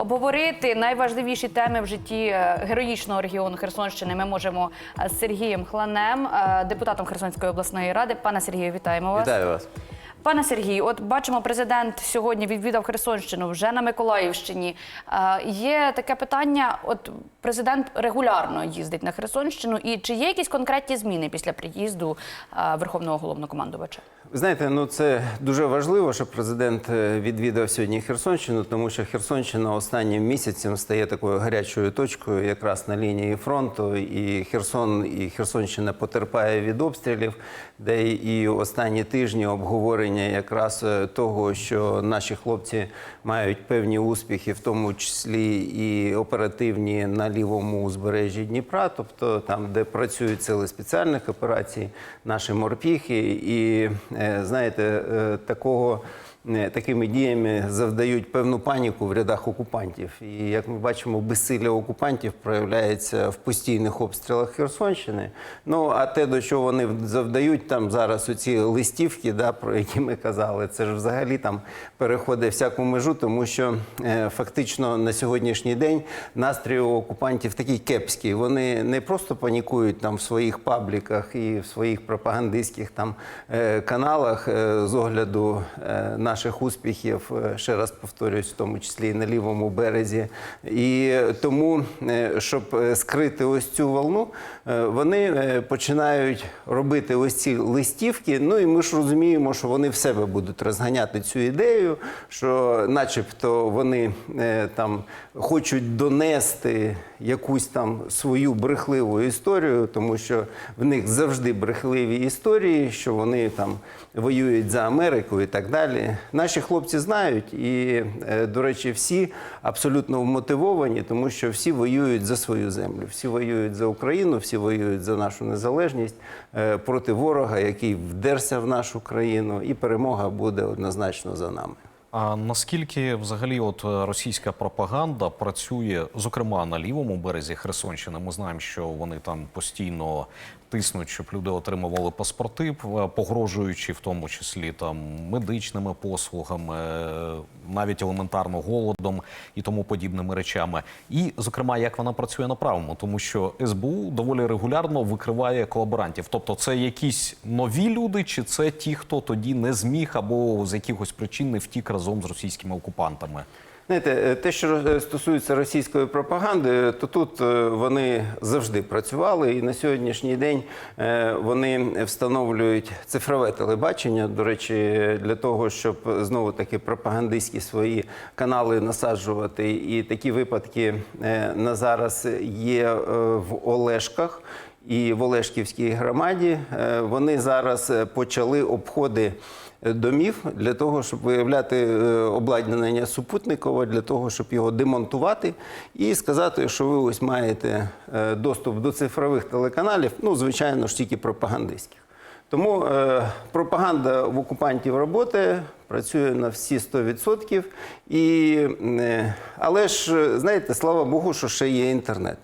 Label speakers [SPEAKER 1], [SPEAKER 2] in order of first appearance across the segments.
[SPEAKER 1] Обговорити найважливіші теми в житті е, героїчного регіону Херсонщини ми можемо е, з Сергієм Хланем, е, депутатом Херсонської обласної ради. Пане Сергію, вітаємо вас.
[SPEAKER 2] Вітаю вас.
[SPEAKER 1] Пане Сергію, от бачимо, президент сьогодні відвідав Херсонщину вже на Миколаївщині. Є таке питання: от президент регулярно їздить на Херсонщину, і чи є якісь конкретні зміни після приїзду Верховного головнокомандувача?
[SPEAKER 2] Ви знаєте, ну це дуже важливо, що президент е, відвідав сьогодні Херсонщину, тому що Херсонщина останнім місяцем стає такою гарячою точкою, якраз на лінії фронту. І Херсон і Херсонщина потерпає від обстрілів, де і останні тижні обговорення якраз е, того, що наші хлопці мають певні успіхи, в тому числі і оперативні на лівому узбережжі Дніпра, тобто там, де працюють сили спеціальних операцій, наші морпіхи, і е, знаєте, е, такого. Е, Такими діями завдають певну паніку в рядах окупантів. І як ми бачимо, безсилля окупантів проявляється в постійних обстрілах Херсонщини. Ну а те, до чого вони завдають там зараз оці листівки, да, про які ми казали, це ж взагалі там переходить всяку межу, тому що е, фактично на сьогоднішній день настрій у окупантів такий кепський. Вони не просто панікують там в своїх пабліках і в своїх пропагандистських там е, каналах з огляду е, наших успіхів, е, ще раз повторюсь, в тому числі і на лівому березі. І тому, е, щоб е, скрити ось цю волну, вони починають робити ось ці листівки. Ну і ми ж розуміємо, що вони в себе будуть розганяти цю ідею, що, начебто, вони там хочуть донести якусь там свою брехливу історію, тому що в них завжди брехливі історії, що вони там воюють за Америку і так далі. Наші хлопці знають, і, е, до речі, всі абсолютно вмотивовані, тому що всі воюють за свою землю, всі воюють за Україну, всі воюють за нашу незалежність е, проти ворога, який вдерся в нашу країну, і перемога буде однозначно за нами.
[SPEAKER 3] А наскільки взагалі от е, російська пропаганда працює, зокрема на лівому березі Херсонщини? Ми знаємо, що вони там постійно тиснуть, щоб люди отримували паспорти, погрожуючи в тому числі там медичними послугами, е, навіть елементарно голодом і тому подібними речами. І, зокрема, як вона працює на правому, тому що СБУ доволі регулярно викриває колаборантів. Тобто, це якісь нові люди, чи це ті, хто тоді не зміг або з якихось причин не втік разом з російськими окупантами?
[SPEAKER 2] Знаєте, е, те, що е, стосується російської пропаганди, то тут е, вони завжди працювали, і на сьогоднішній день вони встановлюють цифрове телебачення. До речі, для того, щоб знову таки пропагандистські свої канали насаджувати. І такі випадки на зараз є в Олешках. І в Олешківській громаді вони зараз почали обходи домів для того, щоб виявляти е, обладнання супутникове, для того, щоб його демонтувати і сказати, що ви ось маєте е, доступ до цифрових телеканалів, ну, звичайно ж, тільки пропагандистських. Тому е, пропаганда в окупантів роботи працює на всі 100%. І, е, але ж, знаєте, слава Богу, що ще є інтернет.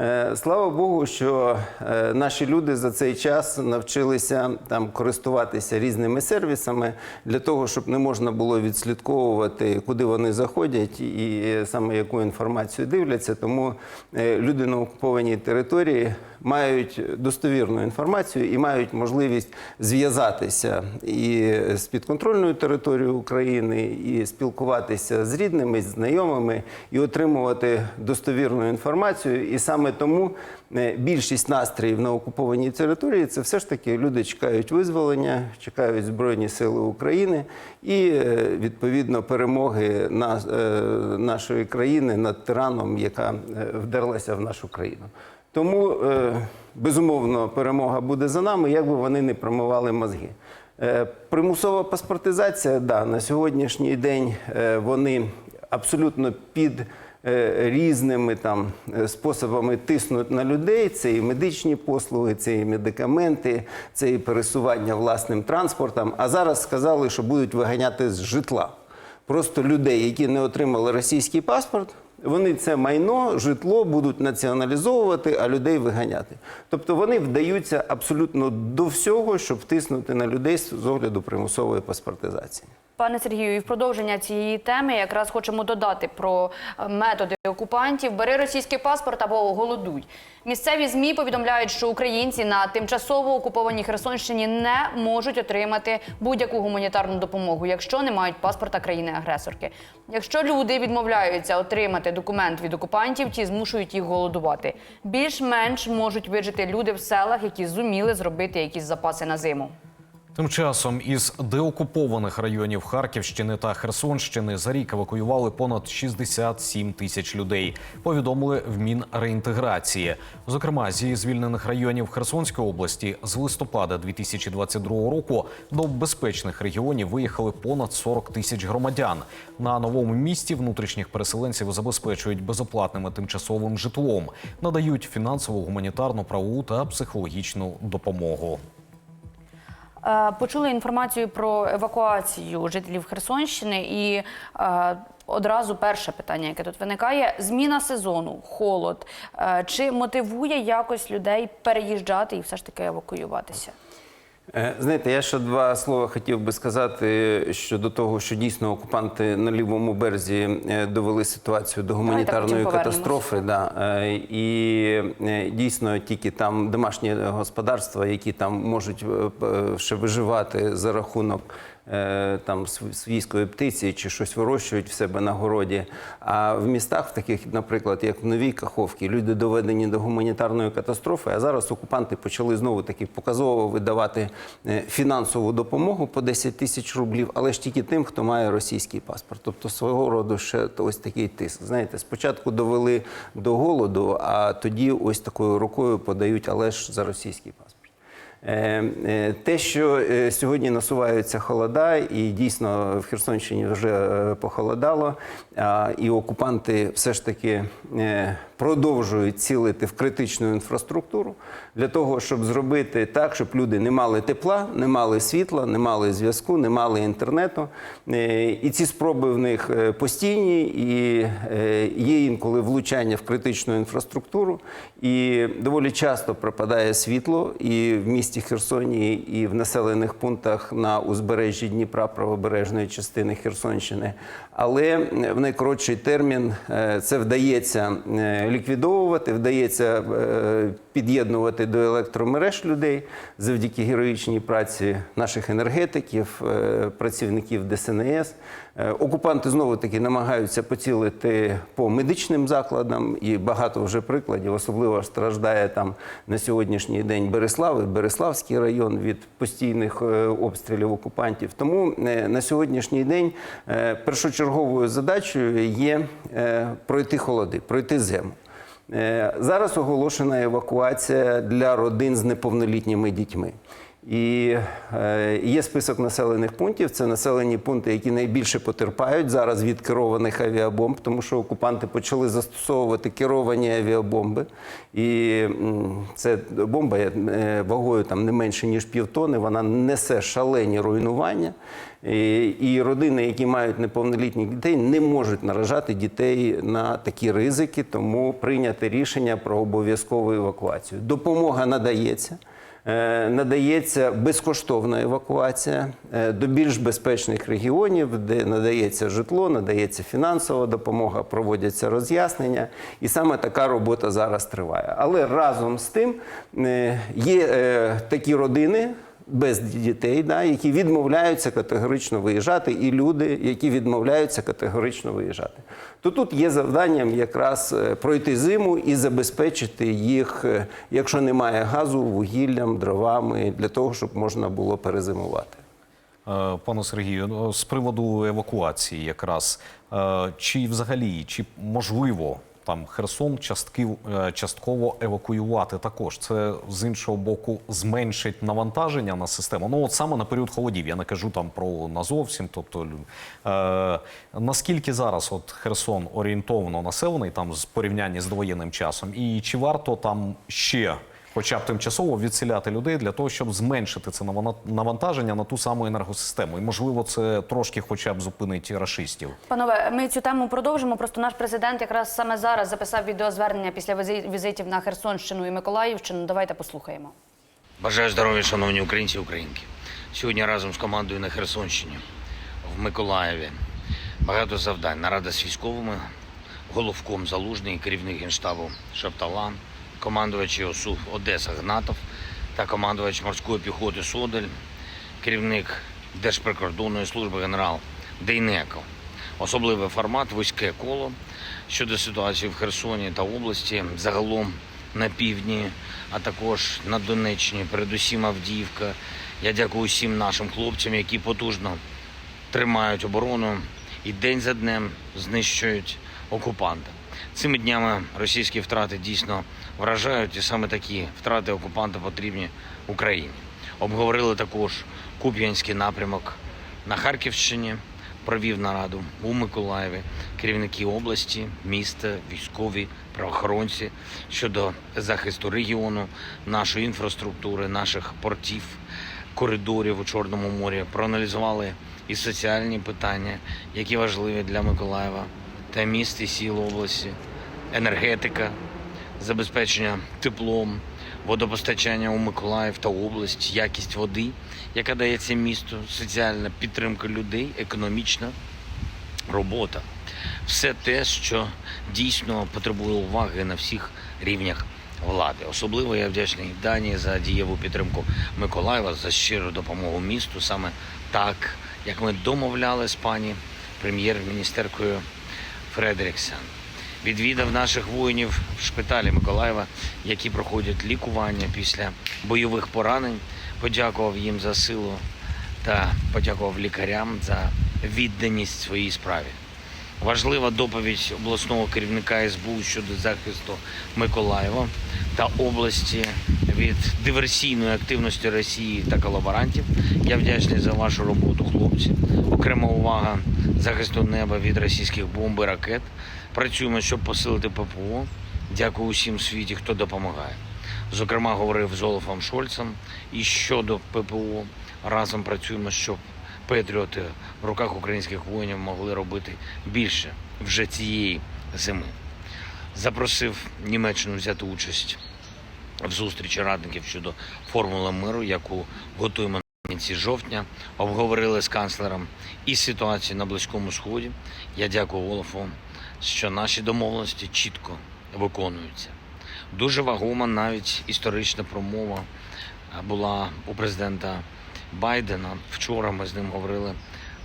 [SPEAKER 2] Е, Слава Богу, що е, наші люди за цей час навчилися там користуватися різними сервісами для того, щоб не можна було відслідковувати, куди вони заходять і саме яку інформацію дивляться. Тому е, люди на окупованій території мають достовірну інформацію і мають можливість зв'язатися і з підконтрольною територією України, і спілкуватися з рідними, з знайомими, і отримувати достовірну інформацію. І саме тому е, більшість настроїв на окупованій території це все ж таки люди чекають визволення, чекають Збройні Сили України і е, відповідно перемоги на, е, нашої країни над тираном, яка вдерлася в нашу країну. Тому, безумовно, перемога буде за нами, як би вони не промивали мозги. Примусова паспортизація, да, на сьогоднішній день вони абсолютно під різними там е, способами тиснуть на людей. Це і медичні послуги, це і медикаменти, це і пересування власним транспортом. А зараз сказали, що будуть виганяти з житла. Просто людей, які не отримали російський паспорт, вони це майно, житло будуть націоналізовувати, а людей виганяти. Тобто вони вдаються абсолютно до всього, щоб втиснути на людей з огляду примусової паспортизації.
[SPEAKER 1] Пане Сергію, і в продовження цієї теми якраз хочемо додати про е, методи окупантів. Бери російський паспорт або голодуй. Місцеві змі повідомляють, що українці на тимчасово окупованій Херсонщині не можуть отримати будь-яку гуманітарну допомогу, якщо не мають паспорта країни-агресорки. Якщо люди відмовляються отримати документ від окупантів, ті змушують їх голодувати. Більш-менш можуть вижити люди в селах, які зуміли зробити якісь запаси на зиму.
[SPEAKER 3] Тим часом із деокупованих районів Харківщини та Херсонщини за рік евакуювали понад 67 тисяч людей. Повідомили в Мінреінтеграції. Зокрема, зі звільнених районів Херсонської області з листопада 2022 року до безпечних регіонів виїхали понад 40 тисяч громадян. На новому місці внутрішніх переселенців забезпечують безоплатним тимчасовим житлом, надають фінансову, гуманітарну, правову та психологічну допомогу.
[SPEAKER 1] Е, Почули інформацію про евакуацію жителів Херсонщини, і е, одразу перше питання, яке тут виникає: зміна сезону, холод. Е, Чи мотивує якось людей переїжджати і все ж таки евакуюватися?
[SPEAKER 2] Е, Знаєте, я ще два слова хотів би сказати щодо того, що дійсно окупанти на лівому березі е, довели ситуацію до гуманітарної катастрофи. Да. Е, І дійсно тільки там домашні господарства, які там можуть ще виживати за рахунок там св- свійської птиці чи щось вирощують в себе на городі. А в містах, таких, наприклад, як в Новій Каховці, люди доведені до гуманітарної катастрофи. А зараз окупанти почали знову таки показово видавати е, фінансову допомогу по 10 тисяч рублів, але ж тільки тим, хто має російський паспорт. Тобто свого роду ще ось такий тиск. Знаєте, спочатку довели до голоду, а тоді ось такою рукою подають, але ж за російський паспорт. Е, е, Те, що е, сьогодні насуваються холода, і дійсно в Херсонщині вже похолодало, і окупанти все ж таки продовжують цілити в критичну інфраструктуру для того, щоб зробити так, щоб люди не мали тепла, не мали світла, не мали зв'язку, не мали інтернету. І ці спроби в них постійні, і є інколи влучання в критичну інфраструктуру, і доволі часто пропадає світло і в місті Херсоні, і в населених пунктах на узбережжі Дніпра, правобережної частини Херсонщини. Але в найкоротший термін е, це вдається е, ліквідовувати, вдається е, під'єднувати до електромереж людей завдяки героїчній праці наших енергетиків, працівників ДСНС. Е, Окупанти знову таки намагаються поцілити по медичним закладам, і багато вже прикладів. Особливо страждає там на сьогоднішній день Береслав і Береславський район від постійних е, обстрілів окупантів. Тому е, на сьогоднішній день першочерговою задачею є пройти холоди, пройти зиму. Зараз оголошена евакуація для родин з неповнолітніми дітьми. І е, є список населених пунктів. Це населені пункти, які найбільше потерпають зараз від керованих авіабомб, тому що окупанти почали застосовувати керовані авіабомби. І це бомба е, вагою там не менше ніж півтони. Вона несе шалені руйнування. І, і родини, які мають неповнолітніх дітей, не можуть наражати дітей на такі ризики, тому прийняти рішення про обов'язкову евакуацію. Допомога надається. Е, Надається безкоштовна евакуація е, до більш безпечних регіонів, де надається житло, надається фінансова допомога, проводяться роз'яснення, і саме така робота зараз триває. Але разом з тим е, є такі родини без дітей, да, які відмовляються категорично виїжджати, і люди, які відмовляються категорично виїжджати. То тут є завданням якраз е, пройти зиму і забезпечити їх, е, якщо немає газу, вугіллям, дровами, для того, щоб можна було перезимувати.
[SPEAKER 3] Е, Пане Сергію, ну, з приводу евакуації, якраз чи взагалі, чи можливо там Херсон частків, е, частково евакуювати також? Це з іншого боку зменшить навантаження на систему. Ну от саме на період холодів. Я не кажу там про назовсім. Тобто е, наскільки зараз от Херсон орієнтовно населений там з порівняння з довоєнним часом, і чи варто там ще? Хоча б тимчасово відселяти людей для того, щоб зменшити це навантаження на ту саму енергосистему. І можливо, це трошки, хоча б зупинить рашистів.
[SPEAKER 1] Панове, ми цю тему продовжимо. Просто наш президент якраз саме зараз записав відеозвернення після візи- візитів на Херсонщину і Миколаївщину. Давайте послухаємо.
[SPEAKER 4] Бажаю здоров'я, шановні українці і українки. Сьогодні разом з командою на Херсонщині в Миколаєві. Багато завдань. Нарада з військовими, головком Залужний, керівник генштабу Шаптала, командувач ОСУ Одеса Гнатов та командувач морської піхоти Содель, керівник Держприкордонної служби генерал Дейнеков. Особливий формат вузьке коло щодо ситуації в Херсоні та області, загалом на півдні, а також на Донеччині, передусім Авдіївка. Я дякую всім нашим хлопцям, які потужно тримають оборону і день за днем знищують окупанта. Цими днями російські втрати дійсно вражають, і саме такі втрати окупанта потрібні Україні. Обговорили також Куп'янський напрямок на Харківщині. Провів нараду у Миколаєві керівники області, міста, військові, правоохоронці щодо захисту регіону, нашої інфраструктури, наших портів, коридорів у Чорному морі. Проаналізували і соціальні питання, які важливі для Миколаєва та міст і сіл області, енергетика, забезпечення теплом, водопостачання у Миколаїв та область, якість води, яка дається місту, соціальна підтримка людей, економічна робота. Все те, що дійсно потребує уваги на всіх рівнях влади. Особливо я вдячний Данії за дієву підтримку Миколаєва, за щиру допомогу місту, саме так, як ми домовляли з пані прем'єр-міністеркою Фредеріксен. Відвідав наших воїнів в шпиталі Миколаєва, які проходять лікування після бойових поранень. Подякував їм за силу та подякував лікарям за відданість своїй справі. Важлива доповідь обласного керівника СБУ щодо захисту Миколаєва та області від диверсійної активності Росії та колаборантів. Я вдячний за вашу роботу, хлопці. Окрема увага захисту неба від російських бомб і ракет. Працюємо, щоб посилити ППО. Дякую усім світі, хто допомагає. Зокрема, говорив з Олафом Шольцем і щодо ППО. Разом працюємо, щоб Петріоти в руках українських воїнів могли робити більше вже цієї зими. Запросив Німеччину взяти участь в зустрічі радників щодо формули миру, яку готуємо на кінці жовтня. Обговорили з канцлером і ситуацію на Близькому Сході. Я дякую Олафу, що наші домовленості чітко виконуються. Дуже вагома навіть історична промова е, була у президента Байдена. Вчора ми з ним говорили.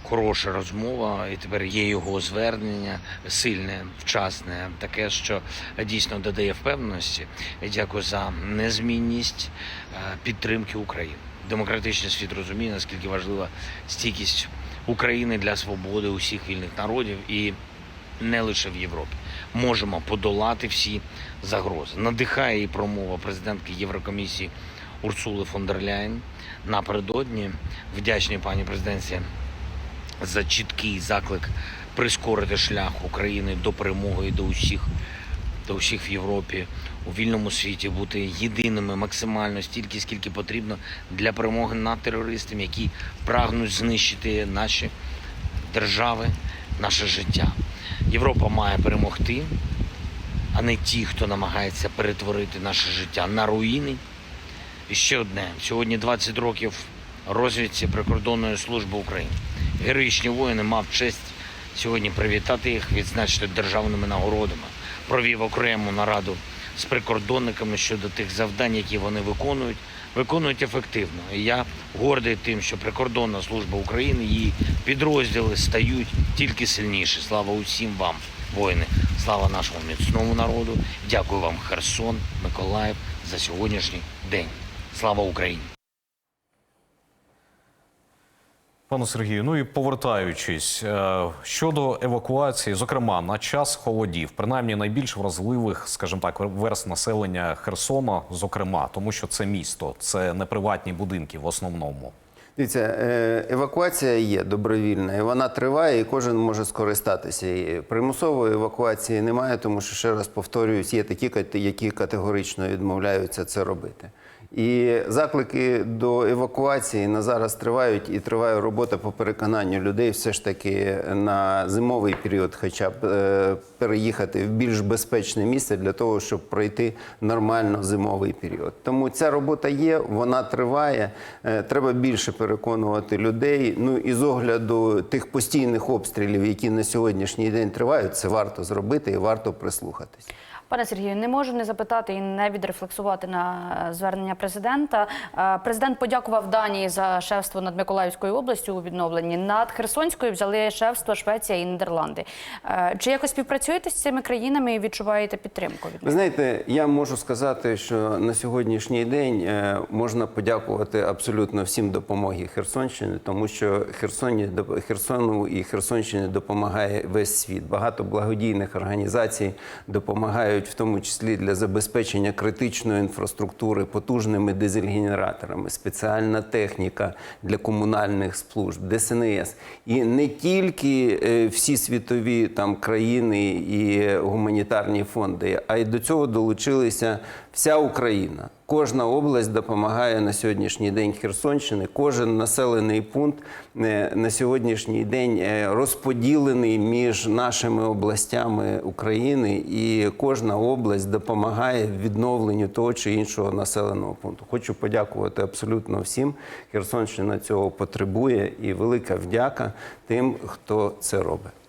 [SPEAKER 4] Хороша розмова, і тепер є його звернення сильне, вчасне, таке, що дійсно додає впевненості. Дякую за незмінність е, підтримки України. Демократичний світ розуміє, наскільки важлива стійкість України для свободи усіх вільних народів і не лише в Європі. Можемо подолати всі загрози. Надихає і промова президентки Єврокомісії Урсули фон дер Ляйн напередодні. Вдячний пані президенці за чіткий заклик прискорити шлях України до перемоги і до усіх, до усіх в Європі у вільному світі бути єдиними максимально стільки, скільки потрібно для перемоги над терористами, які прагнуть знищити наші держави, наше життя. Європа має перемогти, а не ті, хто намагається перетворити наше життя на руїни. І ще одне. Сьогодні 20 років розвідці прикордонної служби України. Героїчні воїни мав честь сьогодні привітати їх, відзначити державними нагородами. Провів окрему нараду з прикордонниками щодо тих завдань, які вони виконують, виконують ефективно. І я гордий тим, що прикордонна служба України, її підрозділи стають тільки сильніше. Слава усім вам, воїни! Слава нашому міцному народу! Дякую вам, Херсон, Миколаїв, за сьогоднішній день. Слава Україні!
[SPEAKER 3] Пане Сергію, ну і повертаючись е, щодо евакуації, зокрема на час холодів, принаймні найбільш вразливих, скажімо так, верст населення Херсона, зокрема, тому що це місто, це не приватні будинки в основному.
[SPEAKER 2] Дивіться, е, евакуація є добровільна, і вона триває, і кожен може скористатися. І примусової евакуації немає, тому що ще раз повторююсь, є такі, які категорично відмовляються це робити. І заклики до евакуації на зараз тривають і триває робота по переконанню людей все ж таки на зимовий період, хоча б е, переїхати в більш безпечне місце для того, щоб пройти нормально зимовий період. Тому ця робота є, вона триває. Е, Треба більше переконувати людей. Ну і з огляду тих постійних обстрілів, які на сьогоднішній день тривають, це варто зробити і варто прислухатись.
[SPEAKER 1] Пане Сергію, не можу не запитати і не відрефлексувати на е, звернення президента. Е, Президент подякував Данії за шефство над Миколаївською областю у відновленні. Над Херсонською взяли шефство Швеція і Нідерланди. Е, Чи якось співпрацюєте з цими країнами і відчуваєте підтримку від
[SPEAKER 2] Ви знаєте, я можу сказати, що на сьогоднішній день можна подякувати абсолютно всім допомоги Херсонщини, тому що Херсоні Херсону і Херсонщині допомагає весь світ. Багато благодійних організацій допомагають, в тому числі для забезпечення критичної інфраструктури потужними дизель-генераторами, спеціальна техніка для комунальних служб, ДСНС. І не тільки е, всі світові там країни і гуманітарні фонди, а й до цього долучилися вся Україна. Кожна область допомагає на сьогоднішній день Херсонщини. Кожен населений пункт е, на сьогоднішній день е, розподілений між нашими областями України, і кожна область допомагає відновленню того чи іншого населеного пункту. Хочу подякувати абсолютно всім. Херсонщина цього потребує, і велика вдяка тим, хто це робить.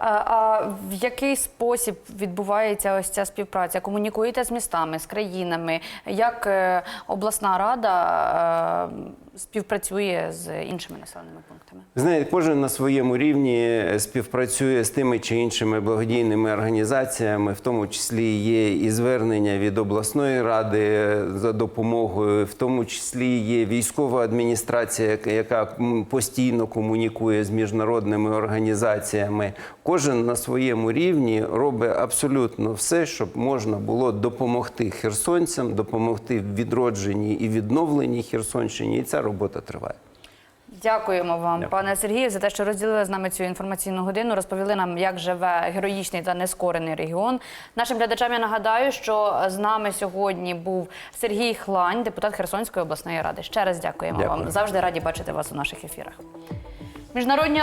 [SPEAKER 1] А, в який спосіб відбувається ось ця співпраця? Комунікуєте з містами, з країнами? Як е, обласна рада е, співпрацює з іншими населеними пунктами?
[SPEAKER 2] Знаєте, кожен на своєму рівні співпрацює з тими чи іншими благодійними організаціями, в тому числі є і звернення від обласної ради за допомогою, в тому числі є військова адміністрація, яка- постійно комунікує з міжнародними організаціями. Кожен на своєму рівні робить абсолютно все, щоб можна було допомогти херсонцям, допомогти в відродженні і відновленні Херсонщині. І ця робота триває.
[SPEAKER 1] Дякуємо вам,
[SPEAKER 2] Дякую.
[SPEAKER 1] пане Сергію, за те, що розділили з нами цю інформаційну годину. Розповіли нам, як живе героїчний та нескорений регіон. Нашим глядачам я нагадаю, що з нами сьогодні був Сергій Хлань, депутат Херсонської обласної ради. Ще раз дякуємо
[SPEAKER 2] Дякую.
[SPEAKER 1] вам. Завжди раді бачити вас у наших ефірах. Міжнародні